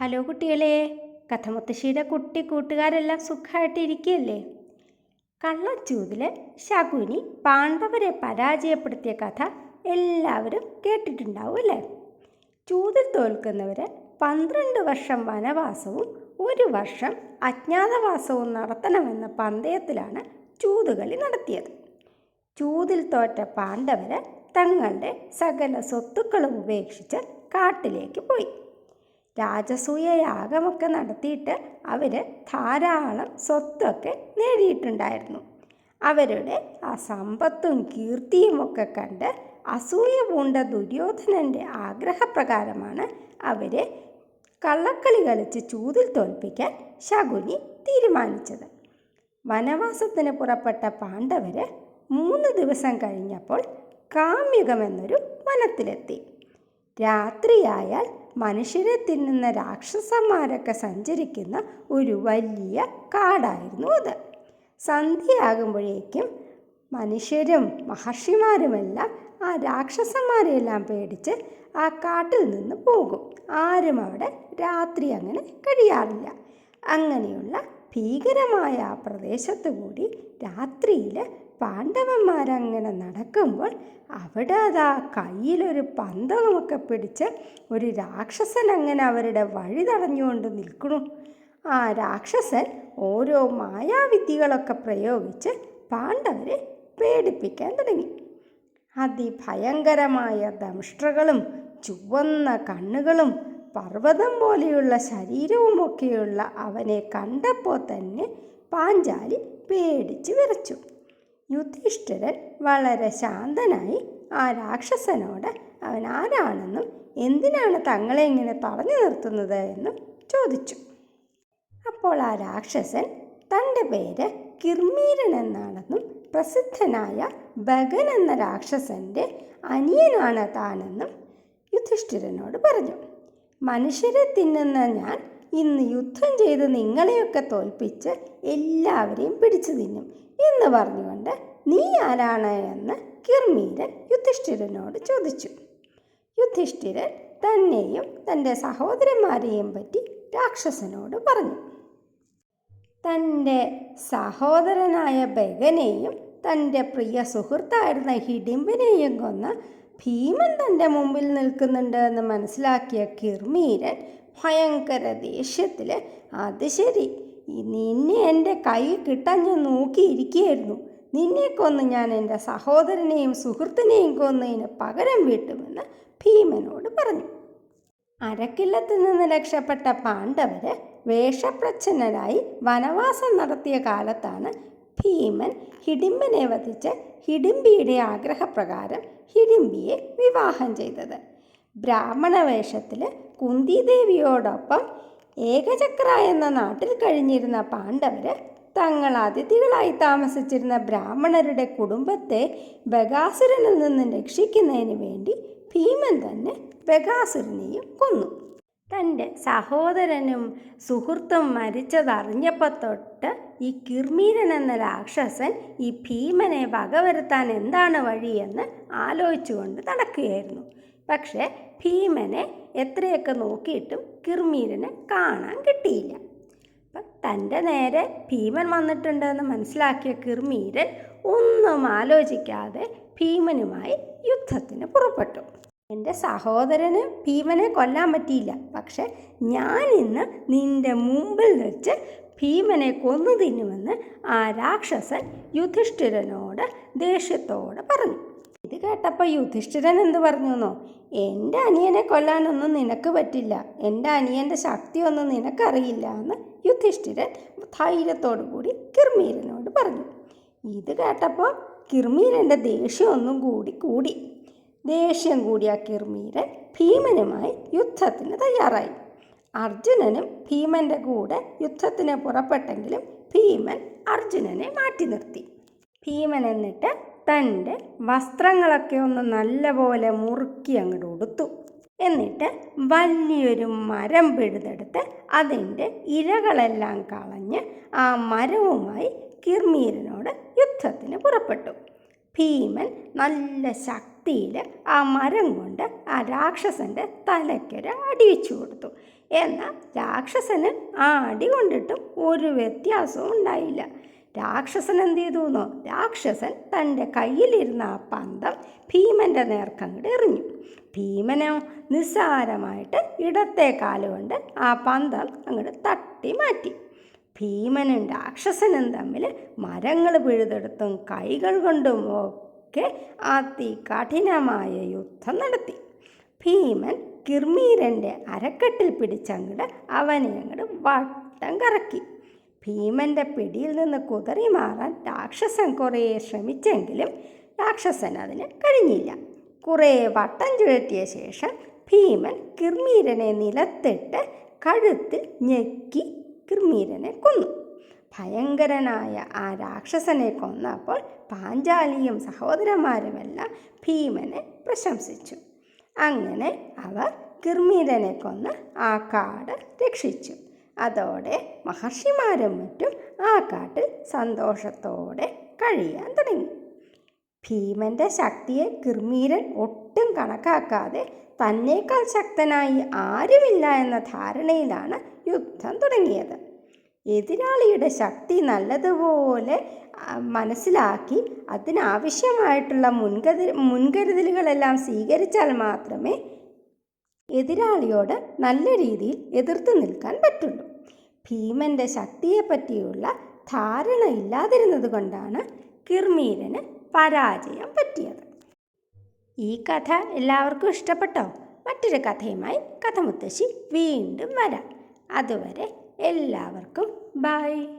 Hello കുട്ടികളെ കഥമുത്തശ്ശിയുടെ കുട്ടി കൂട്ടുകാരെല്ലാം സുഖമായിട്ട് ഇരിക്കുകയല്ലേ? കള്ളച്ചൂതിൽ ശകുനി പാണ്ഡവരെ പരാജയപ്പെടുത്തിയ കഥ എല്ലാവരും കേട്ടിട്ടുണ്ടാവും അല്ലേ? ചൂതിൽ തോൽക്കുന്നവർ പന്ത്രണ്ട് വർഷം വനവാസവും ഒരു വർഷം അജ്ഞാതവാസവും നടത്തണമെന്ന പന്തയത്തിലാണ് ചൂതുകളി നടത്തിയത്. ചൂതിൽ തോറ്റ പാണ്ഡവര് തങ്ങളുടെ സകല സ്വത്തുക്കളും ഉപേക്ഷിച്ച് കാട്ടിലേക്ക് പോയി. രാജസൂയ യാഗമൊക്കെ നടത്തിയിട്ട് അവർ ധാരാളം സ്വത്തൊക്കെ നേടിയിട്ടുണ്ടായിരുന്നു. അവരുടെ ആ സമ്പത്തും കീർത്തിയുമൊക്കെ കണ്ട് അസൂയ പൂണ്ട ദുര്യോധനന്റെ ആഗ്രഹപ്രകാരമാണ് അവരെ കള്ളക്കളി കളിച്ച് ചൂതിൽ തോൽപ്പിക്കാൻ ശകുനി തീരുമാനിച്ചത്. വനവാസത്തിന് പുറപ്പെട്ട പാണ്ഡവർ മൂന്ന് ദിവസം കഴിഞ്ഞപ്പോൾ കാമ്യകമെന്നൊരു വനത്തിലെത്തി. രാത്രിയായാൽ മനുഷ്യരെ തിന്നുന്ന രാക്ഷസന്മാരൊക്കെ സഞ്ചരിക്കുന്ന ഒരു വലിയ കാടായിരുന്നു അത്. സന്ധ്യയാകുമ്പോഴേക്കും മനുഷ്യരും മഹർഷിമാരുമെല്ലാം ആ രാക്ഷസന്മാരെയെല്ലാം പേടിച്ച് ആ കാട്ടിൽ നിന്ന് പോകും. ആരും അവിടെ രാത്രി അങ്ങനെ കഴിയാറില്ല. അങ്ങനെയുള്ള ഭീകരമായ ആ പ്രദേശത്തു കൂടി രാത്രിയിൽ പാണ്ഡവന്മാരങ്ങനെ നടക്കുമ്പോൾ അവിടെ അതാ കയ്യിലൊരു പന്തകമൊക്കെ പിടിച്ച് ഒരു രാക്ഷസൻ അങ്ങനെ അവരുടെ വഴി തടഞ്ഞുകൊണ്ട് നിൽക്കണു. ആ രാക്ഷസൻ ഓരോ മായാവിദ്യകളൊക്കെ പ്രയോഗിച്ച് പാണ്ഡവരെ പേടിപ്പിക്കാൻ തുടങ്ങി. അതിഭയങ്കരമായ ദംഷ്ട്രകളും ചുവന്ന കണ്ണുകളും പർവതം പോലെയുള്ള ശരീരവുമൊക്കെയുള്ള അവനെ കണ്ടപ്പോൾ തന്നെ പാഞ്ചാലി പേടിച്ച് വിറച്ചു. യുധിഷ്ഠിരൻ വളരെ ശാന്തനായി ആ രാക്ഷസനോട് അവൻ ആരാണെന്നും എന്തിനാണ് തങ്ങളെ ഇങ്ങനെ തടഞ്ഞു നിർത്തുന്നത് എന്നും ചോദിച്ചു. അപ്പോൾ ആ രാക്ഷസൻ തന്റെ പേര് കിർമീരൻ എന്നാണെന്നും പ്രസിദ്ധനായ ബഗൻ എന്ന രാക്ഷസന്റെ അനിയനാണ് താനെന്നും യുധിഷ്ഠിരനോട് പറഞ്ഞു. മനുഷ്യരെ തിന്നുന്ന ഞാൻ ഇന്ന് യുദ്ധം ചെയ്ത് നിങ്ങളെയൊക്കെ തോൽപ്പിച്ച് എല്ലാവരെയും പിടിച്ചു തിന്നും എന്ന് പറഞ്ഞുകൊണ്ട് നീ ആരാണ് എന്ന് കിർമീരൻ യുധിഷ്ഠിരനോട് ചോദിച്ചു. യുധിഷ്ഠിരൻ തന്നെയും തന്റെ സഹോദരന്മാരെയും പറ്റി രാക്ഷസനോട് പറഞ്ഞു. തന്റെ സഹോദരനായ ബഗനെയും തന്റെ പ്രിയ സുഹൃത്തായിരുന്ന ഹിഡിമ്പിനെയും കൊന്ന ഭീമൻ തന്റെ മുമ്പിൽ നിൽക്കുന്നുണ്ട് എന്ന് മനസ്സിലാക്കിയ കിർമീരൻ ഭയങ്കര ദേഷ്യത്തിൽ അത് ശരി. നിന്നെ എന്റെ കൈ കിട്ടാൻ ഞാൻ നോക്കിയിരിക്കുകയായിരുന്നു. നിന്നെ കൊന്ന് ഞാൻ എന്റെ സഹോദരനെയും സുഹൃത്തിനെയും കൊന്നതിന് പകരം വീട്ടുമെന്ന് ഭീമനോട് പറഞ്ഞു. അരക്കില്ലത്ത് നിന്ന് രക്ഷപ്പെട്ട പാണ്ഡവർ വേഷപ്രച്ഛന്നരായി വനവാസം നടത്തിയ കാലത്താണ് ഭീമൻ ഹിഡിംബനെ വധിച്ച് ഹിഡിംബിയുടെ ആഗ്രഹപ്രകാരം ഹിഡിംബിയെ വിവാഹം ചെയ്തത്. ബ്രാഹ്മണ വേഷത്തിൽ കുന്തിദേവിയോടൊപ്പം ഏകചക്ര എന്ന നാട്ടിൽ കഴിഞ്ഞിരുന്ന പാണ്ഡവർ തങ്ങൾ അതിഥികളായി താമസിച്ചിരുന്ന ബ്രാഹ്മണരുടെ കുടുംബത്തെ ബഗാസുരനിൽ നിന്ന് രക്ഷിക്കുന്നതിന് വേണ്ടി ഭീമൻ തന്നെ ബഗാസുരനെയും കൊന്നു. തന്റെ സഹോദരനും സുഹൃത്തും മരിച്ചതറിഞ്ഞപ്പോൾ തൊട്ട് ഈ കിർമീരൻ എന്ന രാക്ഷസൻ ഈ ഭീമനെ വകവരുത്താൻ എന്താണ് വഴിയെന്ന് ആലോചിച്ചുകൊണ്ട് നടക്കുകയായിരുന്നു. പക്ഷേ ഭീമനെ എത്രയൊക്കെ നോക്കിയിട്ടും കിർമീരനെ കാണാൻ കിട്ടിയില്ല. അപ്പം തന്റെ നേരെ ഭീമൻ വന്നിട്ടുണ്ടെന്ന് മനസ്സിലാക്കിയ കിർമീരൻ ഒന്നും ആലോചിക്കാതെ ഭീമനുമായി യുദ്ധത്തിന് പുറപ്പെട്ടു. എന്റെ സഹോദരന് ഭീമനെ കൊല്ലാൻ പറ്റിയില്ല. പക്ഷെ ഞാൻ ഇന്ന് നിന്റെ മുമ്പിൽ വെച്ച് ഭീമനെ കൊന്നു തിന്നുമെന്ന് ആ രാക്ഷസൻ യുധിഷ്ഠിരനോട് ദേഷ്യത്തോടെ പറഞ്ഞു. ഇത് കേട്ടപ്പോൾ യുധിഷ്ഠിരൻ എന്ത് പറഞ്ഞു എന്നോ എന്റെ അനിയനെ കൊല്ലാനൊന്നും നിനക്ക് പറ്റില്ല. എന്റെ അനിയന്റെ ശക്തിയൊന്നും നിനക്കറിയില്ല എന്ന് യുധിഷ്ഠിരൻ ധൈര്യത്തോടു കൂടി കിർമീരനോട് പറഞ്ഞു. ഇത് കേട്ടപ്പോൾ കിർമീരന്റെ ദേഷ്യം ഒന്നും കൂടി കൂടി. ദേഷ്യം കൂടിയ കിർമീരൻ ഭീമനുമായി യുദ്ധത്തിന് തയ്യാറായി. അർജുനനും ഭീമന്റെ കൂടെ യുദ്ധത്തിന് പുറപ്പെട്ടെങ്കിലും ഭീമൻ അർജുനനെ മാറ്റി നിർത്തി. ഭീമൻ എന്നിട്ട് തന്റെ വസ്ത്രങ്ങളൊക്കെ ഒന്ന് നല്ലപോലെ മുറുക്കി അങ്ങോട്ട് ഉടുത്തു. എന്നിട്ട് വലിയൊരു മരം പിഴുതെടുത്ത് അതിന്റെ ഇരകളെല്ലാം കളഞ്ഞ് ആ മരവുമായി കിർമീരനോട് യുദ്ധത്തിന് പുറപ്പെട്ടു. ഭീമൻ നല്ല ശക്തിയിൽ ആ മരം കൊണ്ട് ആ രാക്ഷസന്റെ തലയ്ക്കൊരു അടിയിച്ചു കൊടുത്തു. എന്നാൽ രാക്ഷസന് ആ അടി കൊണ്ടിട്ടും ഒരു വ്യത്യാസവും ഉണ്ടായില്ല. രാക്ഷസൻ എന്ത് ചെയ്തു എന്നോ? രാക്ഷസൻ തന്റെ കയ്യിലിരുന്ന ആ പന്തം ഭീമന്റെ നേർക്കങ്ങട് എറിഞ്ഞു. ഭീമനോ നിസ്സാരമായിട്ട് ഇടത്തെ കാലുകൊണ്ട് ആ പന്തം അങ്ങോട്ട് തട്ടി മാറ്റി. ഭീമനും രാക്ഷസനും തമ്മിൽ മരങ്ങൾ പിഴുതെടുത്തും കൈകൾ കൊണ്ടും ഒക്കെ അതികഠിനമായ യുദ്ധം നടത്തി. ഭീമൻ കിർമീരന്റെ അരക്കെട്ടിൽ പിടിച്ചങ്ങട് അവനെ അങ്ങോട്ട് വട്ടം കറക്കി. ഭീമന്റെ പിടിയിൽ നിന്ന് കുതറി മാറാൻ രാക്ഷസൻ കുറേ ശ്രമിച്ചെങ്കിലും രാക്ഷസൻ അതിന് കഴിഞ്ഞില്ല. കുറേ വട്ടം ചുഴറ്റിയ ശേഷം ഭീമൻ കിർമീരനെ നിലത്തിട്ട് കഴുത്തിൽ ഞെക്കി കിർമീരനെ കൊന്നു. ഭയങ്കരനായ ആ രാക്ഷസനെ കൊന്നപ്പോൾ പാഞ്ചാലിയും സഹോദരന്മാരുമെല്ലാം ഭീമനെ പ്രശംസിച്ചു. അങ്ങനെ അവർ കിർമീരനെ കൊന്ന് ആ കാട് രക്ഷിച്ചു. അതോടെ മഹർഷിമാരും മറ്റും ആ കാട്ടിൽ സന്തോഷത്തോടെ കഴിയാൻ തുടങ്ങി. ഭീമന്റെ ശക്തിയെ കിർമീരൻ ഒട്ടും കണക്കാക്കാതെ തന്നേക്കാൾ ശക്തനായി ആരുമില്ല എന്ന ധാരണയിലാണ് യുദ്ധം തുടങ്ങിയത്. എതിരാളിയുടെ ശക്തി നല്ലതുപോലെ മനസ്സിലാക്കി അതിനാവശ്യമായിട്ടുള്ള മുൻകരു മുൻകരുതലുകളെല്ലാം സ്വീകരിച്ചാൽ മാത്രമേ എതിരാളിയോട് നല്ല രീതിയിൽ എതിർത്ത് നിൽക്കാൻ പറ്റുള്ളൂ. ഭീമന്റെ ശക്തിയെപ്പറ്റിയുള്ള ധാരണ ഇല്ലാതിരുന്നത് കൊണ്ടാണ് കിർമീരന് പരാജയം പറ്റിയത്. ഈ കഥ എല്ലാവർക്കും ഇഷ്ടപ്പെട്ടോ? മറ്റൊരു കഥയുമായി കഥമുത്തശ്ശി വീണ്ടും വരാം. അതുവരെ എല്ലാവർക്കും ബൈ.